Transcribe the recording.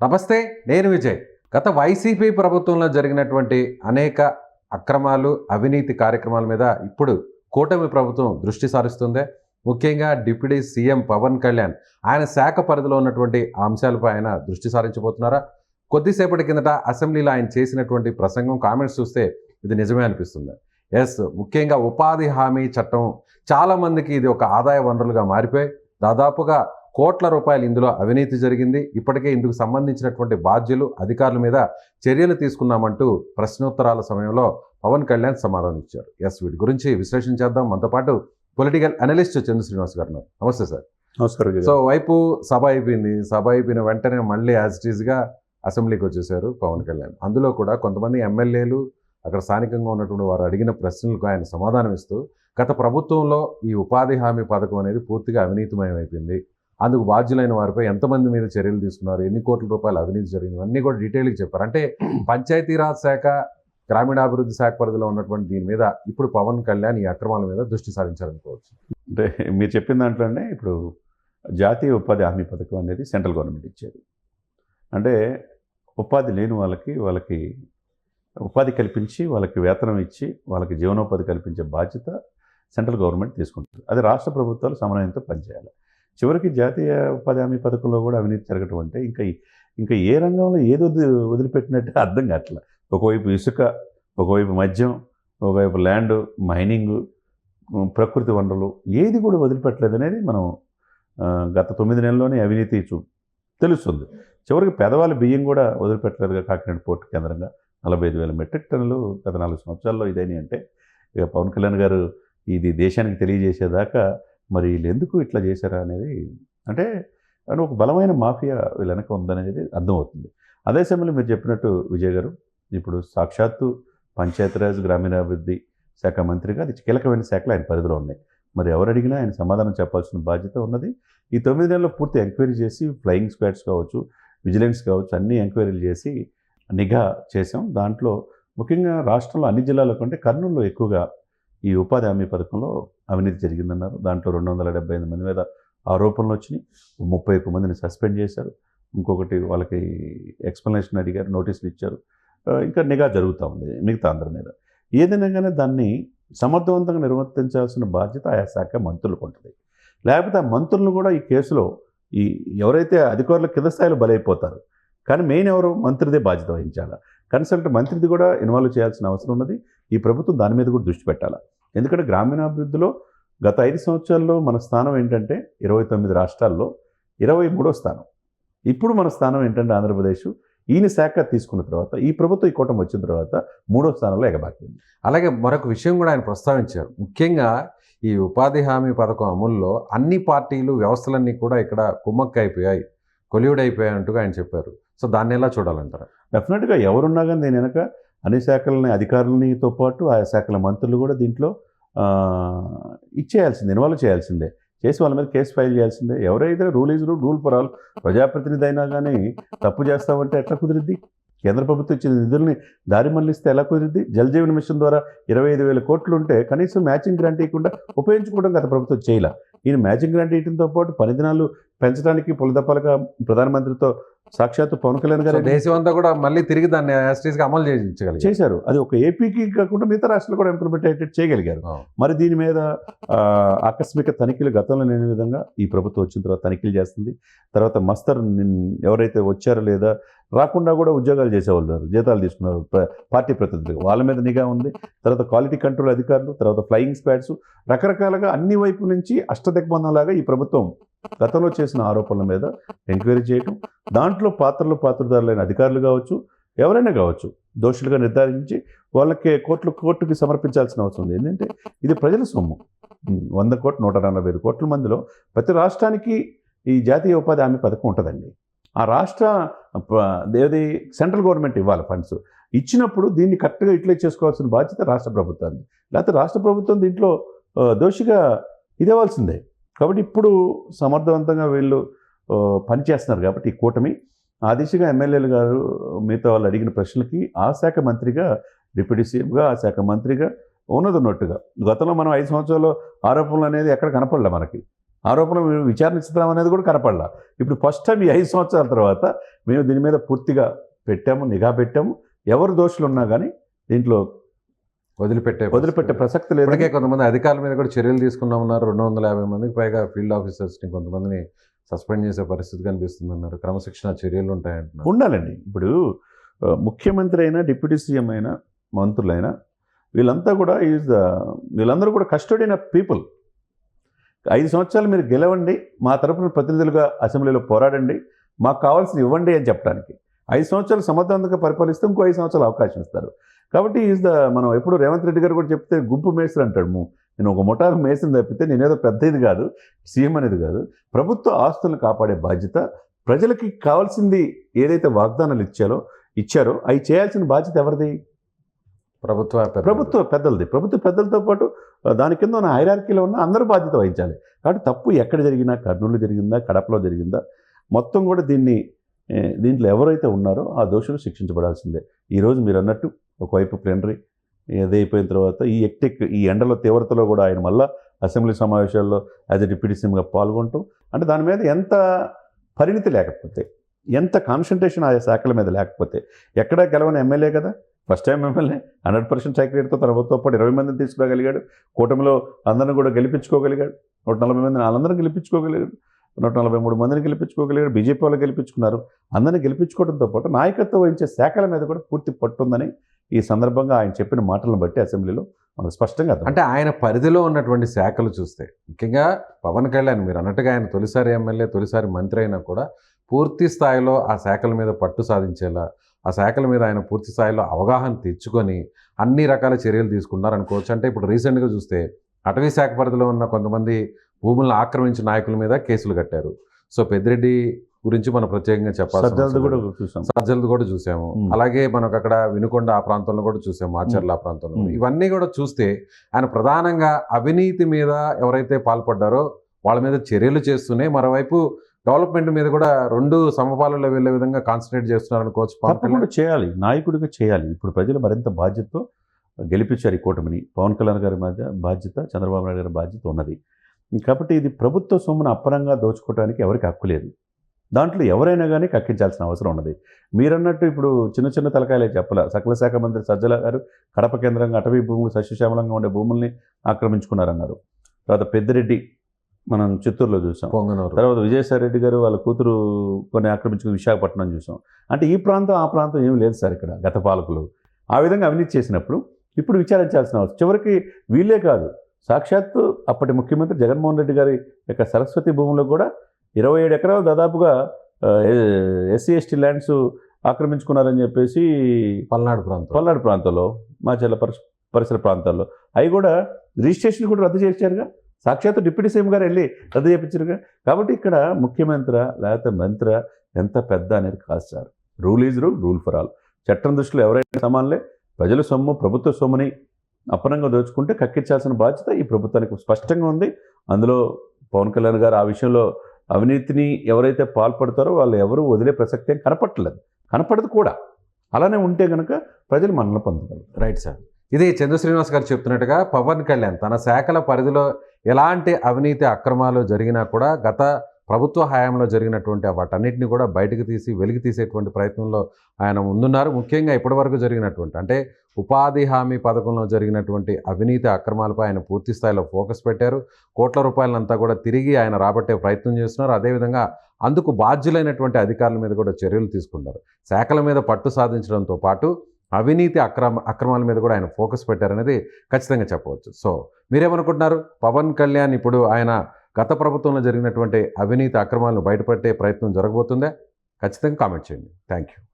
నమస్తే నేను విజయ్. గత వైసీపీ ప్రభుత్వంలో జరిగినటువంటి అనేక అక్రమాలు అవినీతి కార్యక్రమాల మీద ఇప్పుడు కూటమి ప్రభుత్వం దృష్టి సారిస్తుంది. ముఖ్యంగా డిప్యూటీ సీఎం పవన్ కళ్యాణ్ ఆయన శాఖ పరిధిలో ఉన్నటువంటి అంశాలపై ఆయన దృష్టి సారించబోతున్నారా? కొద్దిసేపటి కిందట అసెంబ్లీలో ఆయన చేసినటువంటి ప్రసంగం కామెంట్స్ చూస్తే ఇది నిజమే అనిపిస్తుంది. ఎస్ ముఖ్యంగా ఉపాధి హామీ చట్టం చాలామందికి ఇది ఒక ఆదాయ వనరులుగా మారిపోయి దాదాపుగా కోట్ల రూపాయలు ఇందులో అవినీతి జరిగింది. ఇప్పటికే ఇందుకు సంబంధించినటువంటి బాధ్యులు అధికారుల మీద చర్యలు తీసుకున్నామంటూ ప్రశ్నోత్తరాల సమయంలో పవన్ కళ్యాణ్ సమాధానం ఇచ్చారు. ఎస్ వీటి గురించి విశ్లేషణ చేద్దాం. మనతో పాటు పొలిటికల్ అనలిస్ట్ చంద్ర శ్రీనివాస్ గారు నమస్తే సార్. నమస్కారం సో వైపు సభ అయిపోయింది. సభ అయిపోయిన వెంటనే మళ్ళీ యాజ్ ఇట్ ఈస్గా అసెంబ్లీకి వచ్చేసారు పవన్ కళ్యాణ్. అందులో కూడా కొంతమంది ఎమ్మెల్యేలు అక్కడ స్థానికంగా ఉన్నటువంటి వారు అడిగిన ప్రశ్నలకు ఆయన సమాధానం ఇస్తూ గత ప్రభుత్వంలో ఈ ఉపాధి హామీ పథకం అనేది పూర్తిగా అవినీతిమయం అయిపోయింది అందుకు బాధ్యులైన వారిపై ఎంతమంది మీద చర్యలు తీసుకున్నారు ఎన్ని కోట్ల రూపాయలు అవినీతి జరిగింది అన్నీ కూడా డీటెయిల్గా చెప్పారు. అంటే పంచాయతీరాజ్ శాఖ గ్రామీణాభివృద్ధి శాఖ పరిధిలో ఉన్నటువంటి దీని మీద ఇప్పుడు పవన్ కళ్యాణ్ ఈ అక్రమాల మీద దృష్టి సారించారనుకోవచ్చు. అంటే మీరు చెప్పిన దాంట్లోనే ఇప్పుడు జాతీయ ఉపాధి హామీ పథకం అనేది సెంట్రల్ గవర్నమెంట్ ఇచ్చేది. అంటే ఉపాధి లేని వాళ్ళకి వాళ్ళకి ఉపాధి కల్పించి వాళ్ళకి వేతనం ఇచ్చి వాళ్ళకి జీవనోపాధి కల్పించే బాధ్యత సెంట్రల్ గవర్నమెంట్ తీసుకుంటుంది. అది రాష్ట్ర ప్రభుత్వాలు సమన్వయంతో పనిచేయాలి. చివరికి జాతీయ ఉపాధి హామీ పథకంలో కూడా అవినీతి జరగటం అంటే ఇంకా ఇంకా ఏ రంగంలో ఏదో వదిలిపెట్టినట్టు అర్థం కావట్లేదు ఒకవైపు ఇసుక ఒకవైపు మద్యం ఒకవైపు ల్యాండ్ మైనింగ్ ప్రకృతి వనరులు ఏది కూడా వదిలిపెట్టలేదు అనేది మనం గత తొమ్మిది నెలల్లోనే అవినీతి చూ తెలుస్తుంది. చివరికి పేదవాళ్ళ బియ్యం కూడా వదిలిపెట్టలేదుగా కాకినాడ పోర్టు కేంద్రంగా. నలభై ఐదు వేల మెట్రిక్ టన్నులు గత నాలుగు సంవత్సరాల్లో ఇదేని అంటే ఇక పవన్ కళ్యాణ్ గారు ఇది దేశానికి తెలియజేసేదాకా మరి వీళ్ళు ఎందుకు ఇట్లా చేశారా అనేది అంటే అని ఒక బలమైన మాఫియా వీళ్ళ వెనక ఉందనేది అర్థమవుతుంది. అదే సమయంలో మీరు చెప్పినట్టు విజయ్ గారు ఇప్పుడు సాక్షాత్తు పంచాయతీరాజ్ గ్రామీణాభివృద్ధి శాఖ మంత్రిగా అది కీలకమైన శాఖలు ఆయన పరిధిలో ఉన్నాయి. మరి ఎవరు అడిగినా ఆయన సమాధానం చెప్పాల్సిన బాధ్యత ఉన్నది. ఈ తొమ్మిది నెలల్లో పూర్తి ఎంక్వైరీ చేసి ఫ్లయింగ్ స్క్వాడ్స్ కావచ్చు విజిలెన్స్ కావచ్చు అన్ని ఎంక్వైరీలు చేసి నిఘా చేసాం దాంట్లో ముఖ్యంగా రాష్ట్రంలో అన్ని జిల్లాల కంటే కర్నూలులో ఎక్కువగా ఈ ఉపాధి హామీ పథకంలో అవినీతి జరిగిందన్నారు. దాంట్లో రెండు వందల డెబ్బై ఎనిమిది మంది మీద ఆరోపణలు వచ్చినాయి. ముప్పై ఒక్క మందిని సస్పెండ్ చేశారు. ఇంకొకటి వాళ్ళకి ఎక్స్ప్లెనేషన్ అడిగారు నోటీసులు ఇచ్చారు. ఇంకా నిఘా జరుగుతూ ఉంది మిగతా అందరి మీద. ఏదైనా కానీ దాన్ని సమర్థవంతంగా నిర్వర్తించాల్సిన బాధ్యత ఆయా శాఖ మంత్రులకు ఉంటుంది. లేకపోతే ఆ మంత్రులను కూడా ఈ కేసులో ఈ ఎవరైతే అధికారుల కింద స్థాయిలో బలైపోతారు. కానీ మెయిన్ ఎవరు? మంత్రిదే బాధ్యత వహించాలా? కన్సల్ట్ మంత్రిది కూడా ఇన్వాల్వ్ చేయాల్సిన అవసరం ఉన్నది. ఈ ప్రభుత్వం దాని మీద కూడా దృష్టి పెట్టాలా? ఎందుకంటే గ్రామీణాభివృద్ధిలో గత ఐదు సంవత్సరాల్లో మన స్థానం ఏంటంటే ఇరవై తొమ్మిది రాష్ట్రాల్లో ఇరవై మూడో స్థానం. ఇప్పుడు మన స్థానం ఏంటంటే ఆంధ్రప్రదేశ్. ఈయన శాఖ తీసుకున్న తర్వాత ఈ ప్రభుత్వం ఈ కూటమి వచ్చిన తర్వాత మూడో స్థానంలో ఎగబాకింది. అలాగే మరొక విషయం కూడా ఆయన ప్రస్తావించారు. ముఖ్యంగా ఈ ఉపాధి హామీ పథకం అమలులో అన్ని పార్టీలు వ్యవస్థలన్నీ కూడా ఇక్కడ కుమ్మక్క అయిపోయాయి కొలివుడైపోయాయి అంటూ ఆయన చెప్పారు. సో దాన్ని ఎలా చూడాలంటారు? డెఫినెట్గా ఎవరున్నా కానీ దీని వెనక అన్ని శాఖలని అధికారులనితో పాటు ఆ శాఖల మంత్రులు కూడా దీంట్లో ఇచ్చేయాల్సిందే ఇన్వాల్వ్ చేయాల్సిందే. చేసి వాళ్ళ మీద కేసు ఫైల్ చేయాల్సిందే. ఎవరైతే rule is rule rule for all ప్రజాప్రతినిధి అయినా కానీ తప్పు చేస్తామంటే ఎట్లా కుదిరిద్ది? కేంద్ర ప్రభుత్వం ఇచ్చిన నిధుల్ని దారి మళ్ళిస్తే ఎలా కుదిరిద్ది? జలజీవన మిషన్ ద్వారా ఇరవై ఐదు వేల కోట్లు ఉంటే కనీసం మ్యాచింగ్ గ్రాంట్ ఇవ్వకుండా ఉపయోగించుకోవడం గత ప్రభుత్వం చేయలే. ఈయన మ్యాచింగ్ గ్రాంట్ ఇవ్వడంతో పాటు పని దినాలు పెంచడానికి పొలదప్పాలుగా ప్రధానమంత్రితో సాక్షాత్తు పవన్ కళ్యాణ్ గారు దేశం అంతా కూడా మళ్ళీ తిరిగి దాన్ని యాస్టీస్గా అమలు చేయించగలిగారు. చేశారు. అది ఒక ఏపీకి కాకుండా మిగతా రాష్ట్రాలు కూడా ఇంప్లిమెంట్ అయ్యేటట్టు చేయగలిగారు. మరి దీని మీద ఆకస్మిక తనిఖీలు గతంలో లేని విధంగా ఈ ప్రభుత్వం వచ్చిన తర్వాత తనిఖీలు చేస్తుంది. తర్వాత మస్తర్ ఎవరైతే వచ్చారో లేదా రాకుండా కూడా ఉద్యోగాలు చేసేవాళ్ళు జీతాలు తీసుకున్నారు. ప్ర- పార్టీ ప్రతినిధులు. వాళ్ళ మీద నిఘా ఉంది. తర్వాత క్వాలిటీ కంట్రోల్ అధికారులు తర్వాత ఫ్లయింగ్ స్క్వాడ్స్ రకరకాలుగా అన్ని వైపు నుంచి అష్టదిగ్బంధంలాగా ఈ ప్రభుత్వం గతంలో చేసిన ఆరోపణల మీద ఎంక్వైరీ చేయటం దాంట్లో పాత్రలు పాత్రదారులైన అధికారులు కావచ్చు ఎవరైనా కావచ్చు దోషులుగా నిర్ధారించి వాళ్ళకి కోట్లు కోర్టుకి సమర్పించాల్సిన అవసరం ఉంది. ఏంటంటే ఇది ప్రజల సొమ్ము. వంద కోట్లు నూట నలభై ఐదు కోట్ల మందిలో ప్రతి రాష్ట్రానికి ఈ జాతీయ ఉపాధి హామీ పథకం ఉంటుందండి. ఆ రాష్ట్ర ప- ఏది సెంట్రల్ గవర్నమెంట్ ఇవ్వాలి ఫండ్స్. ఇచ్చినప్పుడు దీన్ని కరెక్ట్గా యూటిలైజ్ చేసుకోవాల్సిన బాధ్యత రాష్ట్ర ప్రభుత్వాన్ని లేకపోతే రాష్ట్ర ప్రభుత్వం దీంట్లో దోషిగా ఇదేవాల్సిందే కాబట్టి ఇప్పుడు సమర్థవంతంగా వీళ్ళు పనిచేస్తున్నారు కాబట్టి ఈ కూటమి. ఆ దిశగా ఎమ్మెల్యేలు గారు మిగతా వాళ్ళు అడిగిన ప్రశ్నలకి ఆ శాఖ మంత్రిగా డిప్యూటీ సీఎంగా ఆ శాఖ మంత్రిగా ఉన్నది ఉన్నట్టుగా గతంలో మనం ఐదు సంవత్సరాల్లో ఆరోపణలు అనేది ఎక్కడ కనపడలే మనకి. ఆరోపణలు మేము చిత్రం అనేది కూడా కనపడలా. ఇప్పుడు ఫస్ట్ టైం ఈ ఐదు సంవత్సరాల తర్వాత మేము దీని మీద పూర్తిగా పెట్టాము నిఘా పెట్టాము. ఎవరు దోషులు ఉన్నా కానీ దీంట్లో వదిలిపెట్టే వదిలిపెట్టే ప్రసక్తి లేదు. ఇప్పటికే కొంతమంది అధికారుల మీద కూడా చర్యలు తీసుకున్నా ఉన్నారు రెండు వందల యాభై మందికి పైగా ఫీల్డ్ ఆఫీసర్స్ని కొంతమందిని సస్పెండ్ చేసే పరిస్థితి కనిపిస్తుంది అన్నారు క్రమశిక్షణ చర్యలు ఉంటాయంటున్నారు. ఉండాలండి. ఇప్పుడు ముఖ్యమంత్రి అయినా డిప్యూటీ సీఎం అయినా మంత్రులైనా వీళ్ళంతా కూడా ఈజ్ ద వీళ్ళందరూ కూడా కస్టోడియన్ ఆఫ్ పీపుల్. ఐదు సంవత్సరాలు మీరు గెలవండి మా తరపున ప్రతినిధులుగా అసెంబ్లీలో పోరాడండి మాకు కావాల్సిన ఇవ్వండి అని చెప్పడానికి. ఐదు సంవత్సరాలు సమర్థవంతంగా పరిపాలిస్తే ఇంకో ఐదు సంవత్సరాలు అవకాశం ఇస్తారు. కాబట్టి ఈజ్ ద మనం ఎప్పుడు రేవంత్ రెడ్డి గారు కూడా చెప్తే గుంపు మేస్త్రి అంటాడు. నేను ఒక ముఠాకు మేస్త్రిని తప్పితే నేనేదో పెద్ద ఇది కాదు సీఎం అనేది కాదు. ప్రభుత్వ ఆస్తులను కాపాడే బాధ్యత ప్రజలకి కావాల్సింది ఏదైతే వాగ్దానాలు ఇచ్చారో ఇచ్చారో అవి చేయాల్సిన బాధ్యత ఎవరిది? ప్రభుత్వ. ప్రభుత్వ పెద్దలది. ప్రభుత్వ పెద్దలతో పాటు దాని కింద ఉన్న హైరార్కీలో ఉన్న అందరూ బాధ్యత వహించాలి. కాబట్టి తప్పు ఎక్కడ జరిగినా కర్నూలు జరిగిందా కడపలో జరిగిందా మొత్తం కూడా దీన్ని దీంట్లో ఎవరైతే ఉన్నారో ఆ దోషులు శిక్షించబడాల్సిందే. ఈరోజు మీరు అన్నట్టు ఒకవైపు ప్లేనరీ అయిపోయిన తర్వాత ఈ ఎక్టెక్ ఈ ఎండల తీవ్రతలో కూడా ఆయన మళ్ళా అసెంబ్లీ సమావేశాల్లో యాజ్ ఎ డిప్యూటీ సీఎంగా పాల్గొంటూ అంటే దాని మీద ఎంత పరిణితి లేకపోతే ఎంత కాన్సన్ట్రేషన్ ఆ శాఖల మీద లేకపోతే ఎక్కడ గెలవని ఎమ్మెల్యే కదా? First time MLA hundred percent సెక్రటరీతో తన ఒత్తో పాటు ఇరవై మందిని తీసుకురాగలిగాడు కూటమిలో అందరిని కూడా గెలిపించుకోగలిగాడు నూట నలభై మందిని వాళ్ళందరూ గెలిపించుకోగలిగాడు. నూట నలభై మూడు మందిని గెలిపించుకోగలిగారు బీజేపీ వాళ్ళు గెలిపించుకున్నారు. అందరిని గెలిపించుకోవడంతో పాటు నాయకత్వం వహించే శాఖల మీద కూడా పూర్తి పట్టుందని ఈ సందర్భంగా ఆయన చెప్పిన మాటలను బట్టి అసెంబ్లీలో మనకు స్పష్టంగా అంటే ఆయన పరిధిలో ఉన్నటువంటి శాఖలు చూస్తే ముఖ్యంగా పవన్ కళ్యాణ్ మీరు అన్నట్టుగా ఆయన తొలిసారి ఎమ్మెల్యే తొలిసారి మంత్రి అయినా కూడా పూర్తి స్థాయిలో ఆ శాఖల మీద పట్టు సాధించేలా ఆ శాఖల మీద ఆయన పూర్తి స్థాయిలో అవగాహన తెచ్చుకొని అన్ని రకాల చర్యలు తీసుకున్నారు అనుకోవచ్చు అంటే ఇప్పుడు రీసెంట్గా చూస్తే అటవీ శాఖ పరిధిలో ఉన్న కొంతమంది భూములను ఆక్రమించిన నాయకుల మీద కేసులు కట్టారు సో పెద్దిరెడ్డి గురించి మనం ప్రత్యేకంగా అవసరం కూడా. చూసాం సజ్జలది కూడా చూసాము. అలాగే మనకు అక్కడ వినుకొండ ఆ ప్రాంతంలో కూడా చూసాము మాచర్ల ఆ ప్రాంతంలో. ఇవన్నీ కూడా చూస్తే ఆయన ప్రధానంగా అవినీతి మీద ఎవరైతే పాల్పడ్డారో వాళ్ళ మీద చర్యలు చేస్తూనే మరోవైపు డెవలప్మెంట్ మీద కూడా రెండు సమపాలలో వెళ్ళే విధంగా కాన్సన్ట్రేట్ చేస్తున్నారు అనుకోవచ్చు తప్పకుండా కళ్యాణ్. చేయాలి నాయకుడిగా చేయాలి ఇప్పుడు ప్రజలు మరింత బాధ్యతతో గెలిపించారు ఈ కూటమిని పవన్ కళ్యాణ్ గారి మధ్య బాధ్యత చంద్రబాబు నాయుడు గారి బాధ్యత ఉన్నది కాబట్టి ఇది ప్రభుత్వ సొమ్మును అప్పరంగా దోచుకోవడానికి ఎవరికి హక్కు లేదు. దాంట్లో ఎవరైనా కానీ కక్కించాల్సిన అవసరం ఉన్నది. మీరన్నట్టు ఇప్పుడు చిన్న చిన్న తలకాయలే చెప్పాల. సకల శాఖ మంత్రి సజ్జల గారు కడప కేంద్రంగా అటవీ భూములు సస్యశ్యామలంగా ఉండే భూముల్ని ఆక్రమించుకున్నారన్నారు. తర్వాత పెద్దిరెడ్డి మనం చిత్తూరులో చూసాం. పొంగనూరు. తర్వాత విజయసాయి రెడ్డి గారు వాళ్ళ కూతురు కొన్ని ఆక్రమించుకుని విశాఖపట్నం చూసాం. అంటే ఈ ప్రాంతం ఆ ప్రాంతం ఏమీ లేదు సార్ ఇక్కడ గత పాలకులు. ఆ విధంగా అవినీతి చేసినప్పుడు ఇప్పుడు విచారించాల్సిన అవసరం. చివరికి వీళ్ళే కాదు సాక్షాత్తు అప్పటి ముఖ్యమంత్రి జగన్మోహన్ రెడ్డి గారి యొక్క సరస్వతి భూములో కూడా ఇరవై ఏడు ఎకరాలు దాదాపుగా ఎస్సీ ఎస్టీ ల్యాండ్స్ ఆక్రమించుకున్నారని చెప్పేసి పల్నాడు ప్రాంతం పల్నాడు ప్రాంతంలో పరిస పరిసర ప్రాంతాల్లో. అవి కూడా రిజిస్ట్రేషన్ కూడా రద్దు చేశారుగా. సాక్షాత్తు డిప్యూటీ సీఎం గారు వెళ్ళి రద్దు చేయించారుగా కాబట్టి ఇక్కడ ముఖ్యమంత్రి లేకపోతే మంత్రి ఎంత పెద్ద అనేది కాదు sir. Rule is rule rule for all. చట్టం దృష్టిలో ఎవరైనా సమానలే. ప్రజల సొమ్ము ప్రభుత్వ సొమ్ముని అప్పనంగా దోచుకుంటే కక్కించాల్సిన బాధ్యత ఈ ప్రభుత్వానికి స్పష్టంగా ఉంది. అందులో పవన్ కళ్యాణ్ గారు ఆ విషయంలో అవినీతిని ఎవరైతే పాల్పడతారో వాళ్ళు ఎవరు వదిలే ప్రసక్తి కనపట్టలేదు. కనపడదు కూడా. అలానే ఉంటే కనుక ప్రజలు మనల్ని పొందగలరు. Right sir. ఇది చంద్ర శ్రీనివాస్ గారు చెప్తున్నట్టుగా పవన్ కళ్యాణ్ తన శాఖల పరిధిలో ఎలాంటి అవినీతి అక్రమాలు జరిగినా కూడా గత ప్రభుత్వ హయాంలో జరిగినటువంటి వాటన్నిటిని కూడా బయటకు తీసి వెలికి తీసేటువంటి ప్రయత్నంలో ఆయన ముందున్నారు. ముఖ్యంగా ఇప్పటివరకు జరిగినటువంటి అంటే ఉపాధి హామీ పథకంలో జరిగినటువంటి అవినీతి అక్రమాలపై ఆయన పూర్తి స్థాయిలో ఫోకస్ పెట్టారు. కోట్ల రూపాయలంతా కూడా తిరిగి ఆయన రాబట్టే ప్రయత్నం చేస్తున్నారు. అదేవిధంగా అందుకు బాధ్యులైనటువంటి అధికారుల మీద కూడా చర్యలు తీసుకుంటారు శాఖల మీద పట్టు సాధించడంతో పాటు అవినీతి అక్రమ అక్రమాల మీద కూడా ఆయన ఫోకస్ పెట్టారనేది ఖచ్చితంగా చెప్పవచ్చు. సో మీరేమనుకుంటున్నారు? పవన్ కళ్యాణ్ ఇప్పుడు ఆయన గత ప్రభుత్వంలో జరిగినటువంటి అవినీతి అక్రమాలను బయటపెట్టే ప్రయత్నం జరగబోతుందా? ఖచ్చితంగా కామెంట్ చేయండి. Thank you